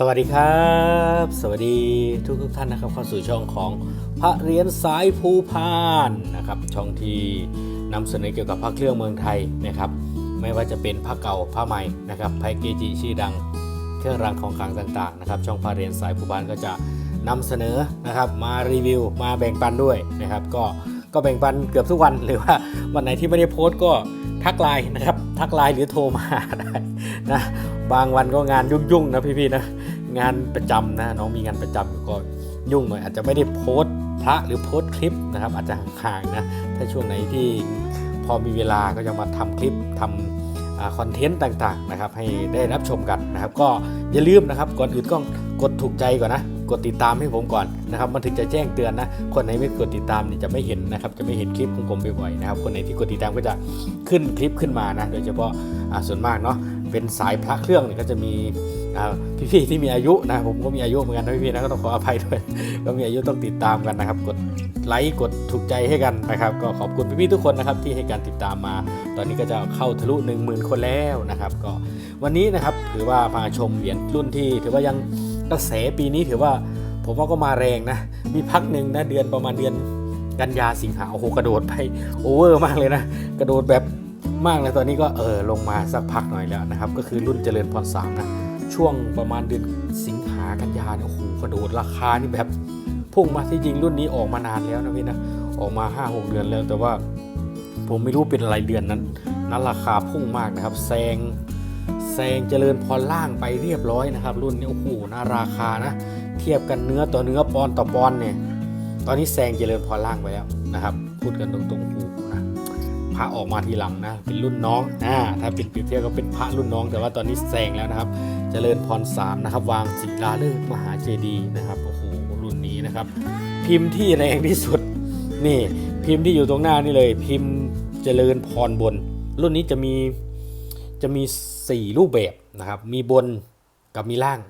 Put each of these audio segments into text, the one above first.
สวัสดีครับ สวัสดีทุกทุกท่านนะครับเข้าสู่ช่องของพระเรียนสายภูพานนะครับช่องที่นำเสนอเกี่ยวกับพระเครื่องเมืองไทยนะครับไม่ว่าจะเป็นพระเก่าพระใหม่นะครับพระเกจิชื่อดังเครื่องรางของขลังต่างๆนะครับช่องพระเรียนสายภูพานก็จะนำเสนอนะครับมารีวิวมาแบ่งปันด้วยนะครับก็ก็แบ่งปันเกือบทุกวันหรือว่าวันไหนที่ไม่ได้โพสต์ก็ทักไลน์นะครับทักไลน์หรือโทรมาได้นะบางวันก็งานยุ่งๆนะพี่ๆนะ งานประจำนะน้องมีงานประจำอยู่ก็ยุ่งหน่อยอาจจะไม่ได้โพสต์พระหรือโพสต์คลิปนะครับ อาจจะห่างๆนะถ้าช่วงไหนที่พอมีเวลาก็จะมาทำคลิปทำคอนเทนต์ต่างๆนะครับ ให้ได้รับชมกันนะครับ ก็อย่าลืมนะครับก่อนอื่นก็กดถูกใจก่อนนะกดติดตามให้ผมก่อนนะครับมันถึงจะแจ้งเตือนนะ คนไหนไม่กดติดตามเนี่ยจะไม่เห็นนะครับ จะไม่เห็นคลิปของผมบ่อยๆนะครับ คนไหนที่กดติดตามก็จะขึ้นคลิปขึ้นมานะ โดยเฉพาะส่วนมากเนาะเป็นสายพระเครื่องเนี่ยก็จะมี พี่ๆที่มีอายุนะผมก็มีอายุเหมือนกันนะพี่ๆนะก็ต้องขออภัยด้วย ก็มีอายุต้องติดตามกันนะครับ กดไลค์กดถูกใจให้กันนะครับ ก็ขอบคุณพี่ๆทุกคนนะครับที่ให้การติดตามมา ตอนนี้ก็จะเข้าทะลุ 1 0,000 คนแล้วนะครับ ก็วันนี้นะครับถือว่าพาชมเหรียญรุ่นที่ถือว่ายังกระแสปีนี้ถือว่าผมว่าก็มาแรงนะ มีพักหนึ่งนะเดือนประมาณเดือนกันยาสิงหาโอ้โหกระโดดไปโอเวอร์มากเลยนะ กระโดดแบบมากเลยตอนนี้ก็เออลงมาสักพักหน่อยแล้วนะครับ ก็คือรุ่นเจริญพรสามนะ ช่วงประมาณเดือนสิงหากันยาเนี่ยโอ้โหกระโดดราคานี่แบบพุ่งมาที่จริงรุ่นนี้ออกมานานแล้วนะพี่นะออกมา 5 6 เดือนแล้วแต่ว่าผมไม่รู้เป็นอะไรเดือนนั้น นั้นราคาพุ่งมากนะครับแซงแซงเจริญพรล่างไปเรียบร้อยนะครับ รุ่นนี้โอ้โหน่าราคานะเทียบกันเนื้อต่อเนื้อปอนต่อปอนเนี่ยตอนนี้แซงเจริญพรล่างไปแล้วนะครับ พูดกันตรงๆหูนะ พระออกมาทีหลังนะเป็นรุ่นน้องอ่าถ้าเป็นเปรียบเทียบก็เป็นพระรุ่นน้อง แต่ว่าตอนนี้แซงแล้วนะครับ เจริญพรสามนะครับ วางศิลาฤกษ์มหาเจดีย์นะครับโอ้โหรุ่นนี้นะครับ พิมพ์ที่แรงที่สุดนี่พิมพ์ที่อยู่ตรงหน้านี่เลย พิมพ์เจริญพรบน รุ่นนี้จะมีจะมี 4 รูปแบบนะครับ มีบนกับมีล่าง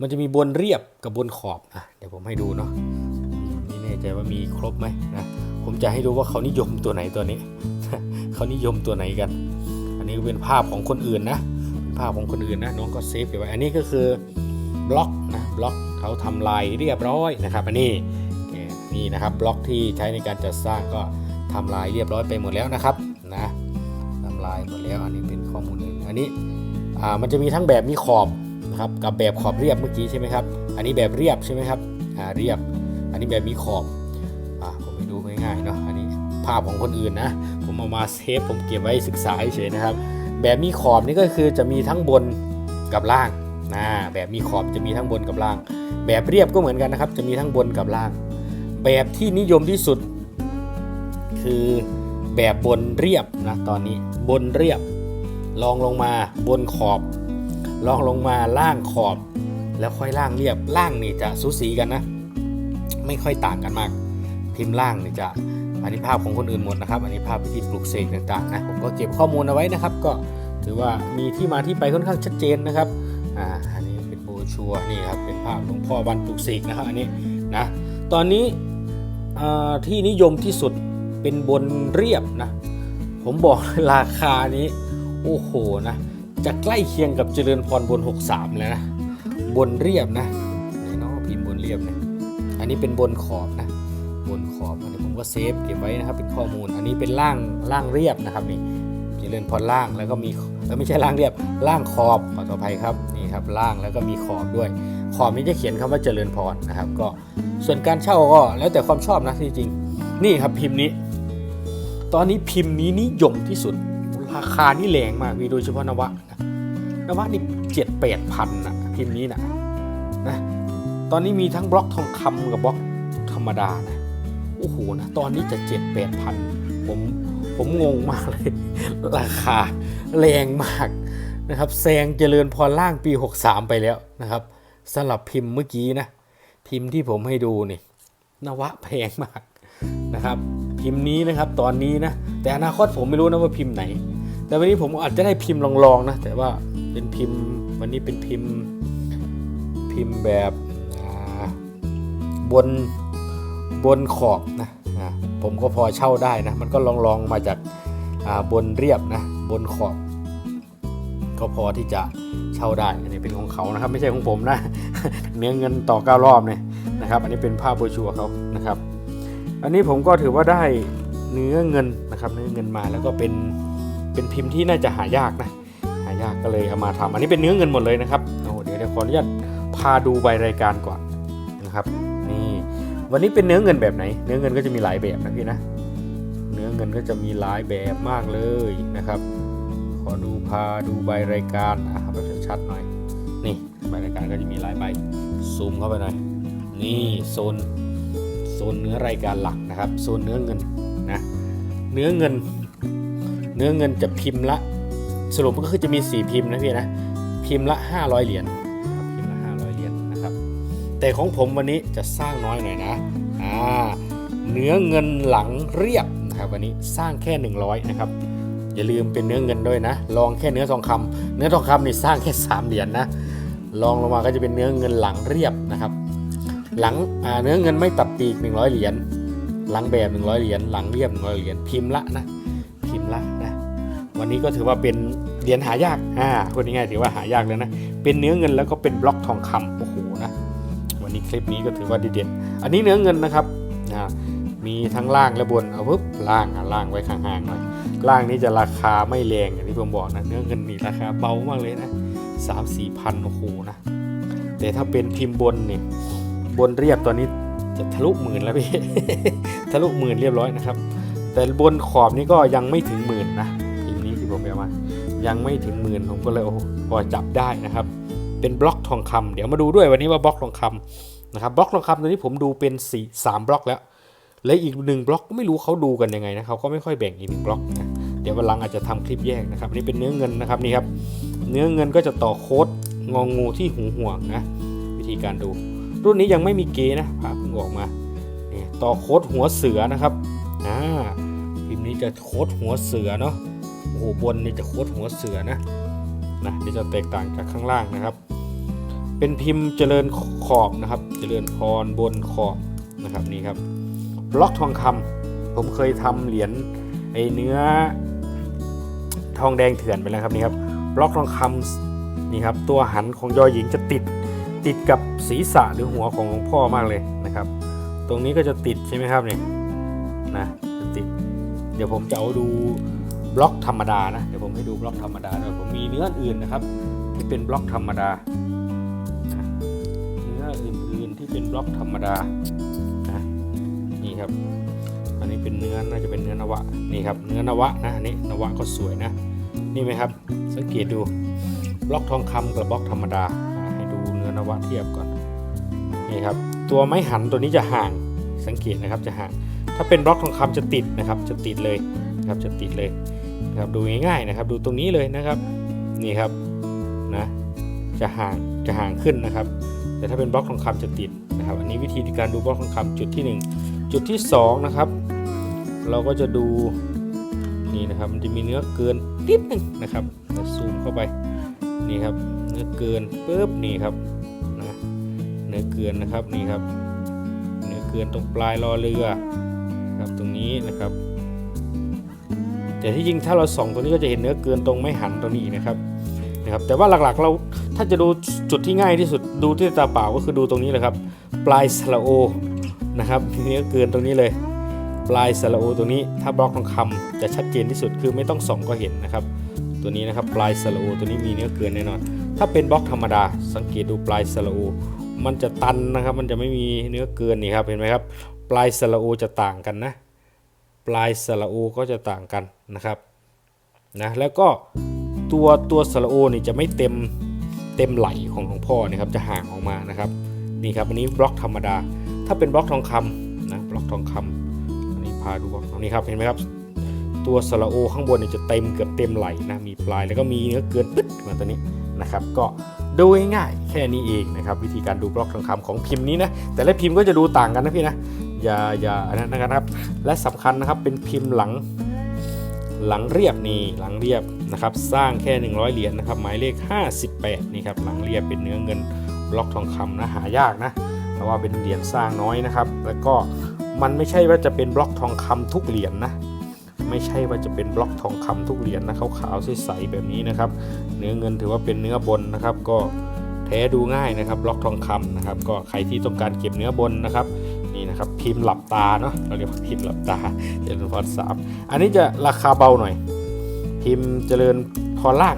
มันจะมีบนเรียบกับบนขอบอะเดี๋ยวผมให้ดูเนาะไม่แน่ใจว่ามีครบไหมนะผมจะให้ดูว่าเขานิยมตัวไหนตัวนี้ เขานิยมตัวไหนกัน อันนี้ก็เป็นภาพของคนอื่นนะภาพของคนอื่นนะน้องก็เซฟไว้อันนี้ก็คือบล็อกนะบล็อกเขาทำลายเรียบร้อยนะครับ อันนี้นี่นะครับบล็อกที่ใช้ในการจัดสร้างก็ทำลายเรียบร้อยไปหมดแล้วนะครับนะทำลายหมดแล้วอันนี้เป็นข้อมูลหนึ่งอันนี้มันจะมีทั้งแบบมีขอบนะครับกับแบบขอบเรียบเมื่อกี้ใช่ไหมครับอันนี้แบบเรียบใช่ไหมครับเรียบ อันนี้แบบมีขอบอผมไปดูง่ายๆเนาะอันนี้ภาพของคนอื่นนะ ผมเอามาเซฟผมเก็บไว้ศึกษาเฉยนะครับ แบบมีขอบนี่ก็คือจะมีทั้งบนกับล่างนะแบบมีขอบจะมีทั้งบนกับล่าง แบบเรียบก็เหมือนกันนะครับ จะมีทั้งบนกับล่าง แบบที่นิยมที่สุด คือแบบบนเรียบนะตอนนี้บนเรียบลองลงมาบนขอบลองลงมาล่างขอบ แล้วค่อยล่างเรียบล่างนี่จะสูสีกันนะ ไม่ค่อยต่างกันมาก พิมพ์ล่างนี่จะ อันนี้ภาพของคนอื่นหมดนะครับ อันนี้ภาพพิธีปลุกเสกต่างๆนะผมก็เก็บข้อมูลเอาไว้นะครับ ก็ถือว่ามีที่มาที่ไปค่อนข้างชัดเจนนะครับอ่าอันนี้เป็นโบชัวร์นี่ครับเป็นภาพหลวงพ่อวันปลุกเสกนะครับอันนี้นะตอนนี้ที่นิยมที่สุดเป็นบนเรียบนะผมบอกราคานี้โอ้โหนะจะใกล้เคียงกับเจริญพรบน 63 แล้วนะบนเรียบนะนี่เนาะพิมพ์บนเรียบเนี่ยอันนี้เป็นบนขอบนะ บนขอบอันนี้ผมก็เซฟเก็บไว้นะครับเป็นข้อมูล อันนี้เป็นล่างล่างเรียบนะครับนี่เจริญพรล่างแล้วก็มีเออไม่ใช่ล่างเรียบล่างขอบขอต่อภัยครับนี่ครับล่างแล้วก็มีขอบด้วย ขอบนี้จะเขียนคำว่าเจริญพรนะครับ ก็ส่วนการเช่าก็แล้วแต่ความชอบนะที่จริงนี่ครับพิมพ์นี้ ตอนนี้พิมพ์นี้นิยมที่สุดราคานี่แรงมากมีโดยเฉพาะนวะนะนวะนี่เจ็ดแปดพันนะพิมพ์นี้นะนะตอนนี้มีทั้งบล็อกทองคำกับบล็อกธรรมดานะ อ้โหนะตอนนี้จะเจ็ดแปดพันผมผมงงมากเลย ราคาแรงมากนะครับแซงเจริญพรล่างปี 63 ไปแล้วนะครับสำหรับพิมพ์เมื่อกี้นะพิมพ์ที่ผมให้ดูนี่นวะแพงมากนะครับ พิมพ์นี้นะครับตอนนี้นะแต่อนาคตผมไม่รู้นะว่าพิมพ์ไหน แต่วันนี้ผมอาจจะได้พิมพ์ลองๆนะแต่ว่าเป็นพิมพ์วันนี้เป็นพิมพ์พิมพ์แบบบน บนขอบนะนะผมก็พอเช่าได้นะมันก็ลองลองๆมาจากาบนเรียบนะบนขอบ ก็พอที่จะเช่าได้อันนี้เป็นของเขานะครับ ไม่ใช่ของผมนะเนื้อเงินต่อเก้ารอบเนี่ยนะครับ อันนี้เป็นผ้าโบรชัวเขานะครับ อันนี้ผมก็ถือว่าได้เนื้อเงินนะครับ เนื้อเงินมาแล้วก็เป็นเป็นพิมพ์ที่น่าจะหายากนะหายากก็เลยเอามาทำอันนี้เป็นเนื้อเงินหมดเลยนะครับโอ้เดี๋ยวเดี๋ยวขออนุญาตพาดูใบรายการก่อนนะครับ วันนี้เป็นเนื้อเงินแบบไหน เนื้อเงินก็จะมีหลายแบบนะพี่นะ เนื้อเงินก็จะมีหลายแบบมากเลยนะครับ ขอดูพาดูใบรายการอะแบบชัดๆหน่อย นี่ใบรายการก็จะมีหลายใบ ซูมเข้าไปหน่อย นี่โซนโซนเนื้อรายการหลักนะครับ โซนเนื้อเงินนะ เนื้อเงิน เนื้อเงินจะพิมพ์ละ สรุปก็คือจะมี 4 พิมพ์นะพี่นะ พิมพ์ละ 500 เหรียญ แต่ของผมวันนี้จะสร้างน้อยหน่อยนะอ่าเนื้อเงินหลังเรียบนะครับวันนี้สร้างแค่ 100 นะครับ อย่าลืมเป็นเนื้อเงินด้วยนะ ลองแค่เนื้อทองคำเนื้อทองคำนี่สร้างแค่ 3 เหรียญนะลองลงมาก็จะเป็นเนื้อเงินหลังเรียบนะครับ หลังเนื้อเงินไม่ตัดปีก 100 เหรียญหลังแบบ 100 เหรียญหลังเรียบ100 เหรียญพิมพ์ละนะพิมพ์ละนะวันนี้ก็ถือว่าเป็นเหรียญหายากอ่าพูดง่ายๆถือว่าหายากเลยนะเป็นเนื้อเงินแล้วก็เป็นบล็อกทองคำโอ้โห นี้คลิปนี้ก็ถือว่าดีเด่น อันนี้เนื้อเงินนะครับนะมีทั้งล่างและบนเอาปุ๊บล่างอะล่างไว้ข้างๆหน่อยล่างนี้จะราคาไม่แรงอย่างที่ผมบอกนะเนื้อเงินนี่ราคาเบามากเลยนะสามสี่พันโอ้โหนะแต่ถ้าเป็นพิมพ์บนเนี่ยบนเรียบตอนนี้จะทะลุหมื่นแล้วพี่ทะลุหมื่นเรียบร้อยนะครับ แต่บนขอบนี้ก็ยังไม่ถึงหมื่นนะพิมพ์นี้ที่ผมเอามายังไม่ถึงหมื่นผมก็เลยโอ้พอจับได้นะครับ เป็นบล็อกทองคำเดี๋ยวมาดูด้วยวันนี้ว่าบล็อกทองคำนะครับบล็อกทองคำตัวนี้ผมดูเป็นสีสามบล็อกแล้วและอีกหนึ่งบล็อกก็ไม่รู้เขาดูกันยังไงนะเขาก็ไม่ค่อยแบ่งอีกหนึ่งบล็อกนะเดี๋ยววันหลังอาจจะทำคลิปแยกนะครับนี่เป็นเนื้อเงินนะครับนี่ครับเนื้อเงินก็จะต่อโค้ดงองูที่หูห่วงนะวิธีการดู รุ่นนี้ยังไม่มีเกนะภาเพิ่งออกมาเนี่ยต่อโค้ดหัวเสือนะครับอ่าพิมพ์นี้จะโค้ดหัวเสือเนาะโอ้โหบนนี่จะโค้ดหัวเสือนะนะนี่จะแตกต่างจากข้างล่างนะครับ เป็นพิมพ์เจริญขอบนะครับ เจริญพรบนขอบนะครับนี่ครับบล็อกทองคำผมเคยทำเหรียญไอเนื้อทองแดงเถื่อนไปแล้วครับนี่ครับบล็อกทองคำนี่ครับตัวหันของยอหญิงจะติดติดกับศีรษะหรือหัวของหลวงพ่อมากเลยนะครับ ตรงนี้ก็จะติดใช่ไหมครับนี่นะจะติด เดี๋ยวผมจะเอาดูบล็อกธรรมดานะเดี๋ยวผมให้ดูบล็อกธรรมดาด้วยผมมีเนื้ออื่นนะครับ ที่เป็นบล็อกธรรมดา อื่นๆที่เป็นบล็อกธรรมดานะนี่ครับ อันนี้เป็นเนื้อน่าจะเป็นเนื้อนวะนี่ครับเนื้อนวะนะอันนี้นวะก็สวยนะ นี่ไหมครับ สังเกตดูบล็อกทองคำกับบล็อกธรรมดา ให้ดูเนื้อนวะเทียบก่อนนี่ครับ ตัวไม้หันตัวนี้จะห่างสังเกตนะครับจะห่างถ้าเป็นบล็อกทองคำจะติดนะครับ จะติดเลยนะครับจะติดเลยนะครับดูง่ายๆนะครับ ดูตรงนี้เลยนะครับ นี่ครับนะจะห่างจะห่างขึ้นนะครับ แต่ถ้าเป็นบล็อกทองคำจะติดนะครับ อันนี้วิธีการดูบล็อกทองคำจุดที่ 1 จุดที่ 2 นะครับ เราก็จะดูนี่นะครับมันจะมีเนื้อเกินนิดหนึงนะครับเราซูมเข้าไปนี่ครับเนื้อเกินปุ๊บนี่ครับนะเนื้อเกินนะครับนี่ครับ เนื้อเกินตรงปลายรอเรือครับตรงนี้นะครับ แต่ที่จริงถ้าเราส่องตัวนี้ก็จะเห็นเนื้อเกินตรงไม่หันตัวนี้นะครับนะครับ แต่ว่าหลักๆเรา ถ้าจะดูจุดที่ง่ายที่สุดดูที่ตาเปล่าก็คือดูตรงนี้เลยครับ ปลายสระโอนะครับเนื้อเกินตรงนี้เลย ปลายสระโอตรงนี้ถ้าบล็อกทองคำจะชัดเจนที่สุดคือไม่ต้องส่องก็เห็นนะครับ ตัวนี้นะครับปลายสระโอตัวนี้มีเนื้อเกินแน่นอน ถ้าเป็นบล็อกธรรมดา สังเกตดูปลายสระโอมันจะตันนะครับ มันจะไม่มีเนื้อเกินนี่ครับเห็นไหมครับ ปลายสระโอจะต่างกันนะ ปลายสระโอก็จะต่างกันนะครับนะแล้วก็ตัวตัวสระโอนี่จะไม่เต็ม เต็มไหลของหลวงพ่อนะครับจะห่างออกมานะครับนี่ครับอันนี้บล็อกธรรมดา ถ้าเป็นบล็อกทองคำนะบล็อกทองคำอันนี้พาดูบล็อกอันนี้ครับเห็นไหมครับ ตัวสระโอข้างบนเนี่ยจะเต็มเกือบเต็มไหลนะมีปลายแล้วก็มีเนื้อเกินปึ๊ดมาตัวนี้นะครับ ก็ดูง่ายๆแค่นี้เองนะครับ วิธีการดูบล็อกทองคำของพิมพ์นี้นะแต่ละพิมพ์ก็จะดูต่างกันนะพี่นะอย่าอย่าอันนั้นนะครับ และสำคัญนะครับเป็นพิมพ์หลัง หลังเรียบนี่หลังเรียบนะครับสร้างแค่ 100 เหรียญนะครับหมายเลข 58นี่ครับหลังเรียบเป็นเนื้อเงินบล็อกทองคำนะหายากนะเพราะว่าเป็นเหรียญสร้างน้อยนะครับ แล้วก็มันไม่ใช่ว่าจะเป็นบล็อกทองคำทุกเหรียญนะไม่ใช่ว่าจะเป็นบล็อกทองคำทุกเหรียญนะขาวๆใสๆแบบนี้นะครับ เนื้อเงินถือว่าเป็นเนื้อบนนะครับ ก็แท้ดูง่ายนะครับบล็อกทองคำนะครับ ก็ใครที่ต้องการเก็บเนื้อบนนะครับ นี่นะครับพิมพ์หลับตาเนาะเราเรียกว่าพิมพ์หลับตาเจริญพรสามอันนี้จะราคาเบาหน่อย พิมพ์เจริญพรล่าง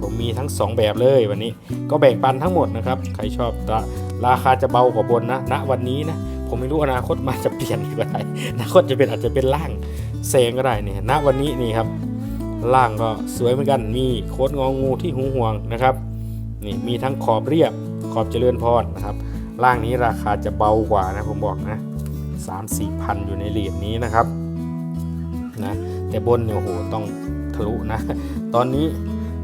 ผมมีทั้ง 2 แบบเลยวันนี้ก็แบ่งปันทั้งหมดนะครับใครชอบราราคาจะเบากว่าบนนะณวันนี้นะผมไม่รู้อนาคตมาจะเปลี่ยนอีกก็ได้อนาคตจะเป็นอาจจะเป็นล่างแซงก็ได้นี่ณวันนี้นี่ครับล่างก็สวยเหมือนกันมีโคดงองูที่หูห่วงนะครับนี่มีทั้งขอบเรียบขอบเจริญพรนะครับ ล่างนี้ราคาจะเบากว่านะผมบอกนะสามสี่พันอยู่ในเหรียญนี้นะครับนะแต่บนเนี่ยโอ้โหต้องทะลุนะ ตอนนี้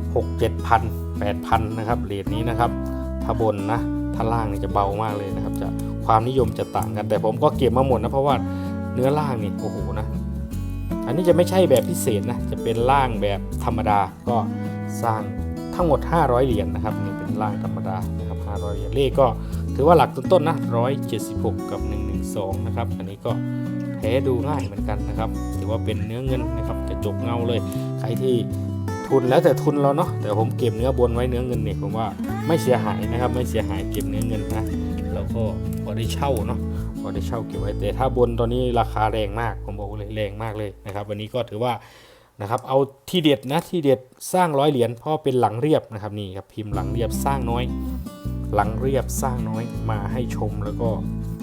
6 7พัน8พันนะครับเหรียญนี้นะครับ ถ้าบนนะถ้าล่างนี่จะเบามากเลยนะครับจะความนิยมจะต่างกัน แต่ผมก็เก็บมาหมดนะเพราะว่าเนื้อล่างนี่โอ้โหนะอันนี้จะไม่ใช่แบบพิเศษนะจะเป็นล่างแบบธรรมดาก็สร้างทั้งหมด 500 เหรียญนะครับนี่เป็นล่างธรรมดานะครับ500เหรียญเลขก็ ถือว่าหลักต้นๆนะ176 กับ 112 นะครับ อันนี้ก็แท้ดูง่ายเหมือนกันนะครับ ถือว่าเป็นเนื้อเงินนะครับกระจกเงาเลย ใครที่ทุนแล้วแต่ทุนเราเนาะ แต่ผมเก็บเนื้อบนไว้เนื้อเงินเนี่ยผมว่าไม่เสียหายนะครับ ไม่เสียหายเก็บเนื้อเงินนะแล้วก็พอได้เช่าเนาะพอได้เช่าเก็บไว้ แต่ถ้าบนตอนนี้ราคาแรงมาก ผมบอกเลยแรงมากเลยนะครับ วันนี้ก็ถือว่านะครับเอาที่เด็ดนะที่เด็ดสร้างร้อยเหรียญเพราะเป็นหลังเรียบนะครับนี่ครับพิมพ์หลังเรียบสร้างน้อย หลังเรียบสร้างน้อยมาให้ชมแล้วก็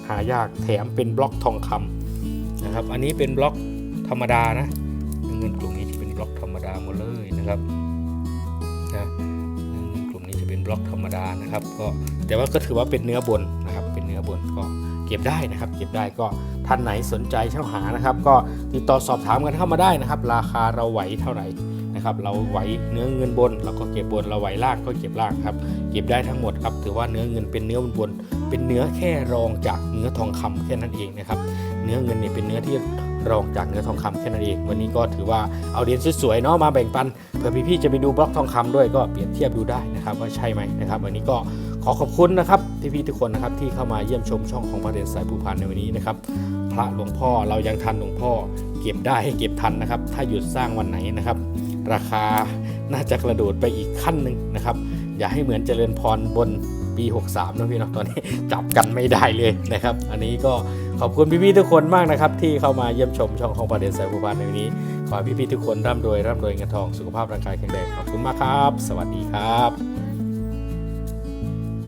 หายากแถมเป็นบล็อกทองคำนะครับ อันนี้เป็นบล็อกธรรมดานะเงินกลุ่มนี้ที่เป็นบล็อกธรรมดาหมดเลยนะครับนะเงินกลุ่มนี้จะเป็นบล็อกธรรมดานะครับ ก็แต่ว่าก็ถือว่าเป็นเนื้อบนนะครับ เป็นเนื้อบนก็เก็บได้นะครับ เก็บได้ก็ ท่านไหนสนใจเช่าหานะครับ ก็ติดต่อสอบถามกันเข้ามาได้นะครับ ราคาเราไหวเท่าไหร่นะครับเราไหวเนื้อเงินบนเราก็เก็บบนเราไหวล่างก็เก็บล่างครับ เก็บได้ทั้งหมดครับถือว่าเนื้อเงินเป็นเนื้อบนบนเป็นเนื้อแค่รองจากเนื้อทองคำแค่นั้นเองนะครับเนื้อเงินเนี่ยเป็นเนื้อที่รองจากเนื้อทองคำแค่นั้นเอง วันนี้ก็ถือว่าเอาเหรียญสวยๆเนาะมาแบ่งปันเผื่อพี่ๆจะไปดูบล็อกทองคำด้วยก็เปรียบเทียบดูได้นะครับว่าใช่ไหมนะครับ วันนี้ก็ ขอขอบคุณนะครับพี่ทุกคนนะครับที่เข้ามาเยี่ยมชมช่องของพระเหรียญสายภูพานในวันนี้นะครับพระหลวงพ่อเรายังทันหลวงพ่อ เก็บได้ให้เก็บทันนะครับ ถ้าหยุดสร้างวันไหนนะครับ ราคาน่าจะกระโดดไปอีกขั้นหนึ่งนะครับ อย่าให้เหมือนเจริญพรบนปี 63นะพี่เนาะตอนนี้จับกันไม่ได้เลยนะครับ อันนี้ก็ขอบคุณพี่ๆทุกคนมากนะครับ ที่เข้ามาเยี่ยมชมช่องของประเด็นสายผู้พันในวันนี้ ขอให้พี่ๆทุกคนร่ำรวยร่ำรวยเงินทองสุขภาพร่างกายแข็งแรงขอบคุณมากครับ สวัสดีครับ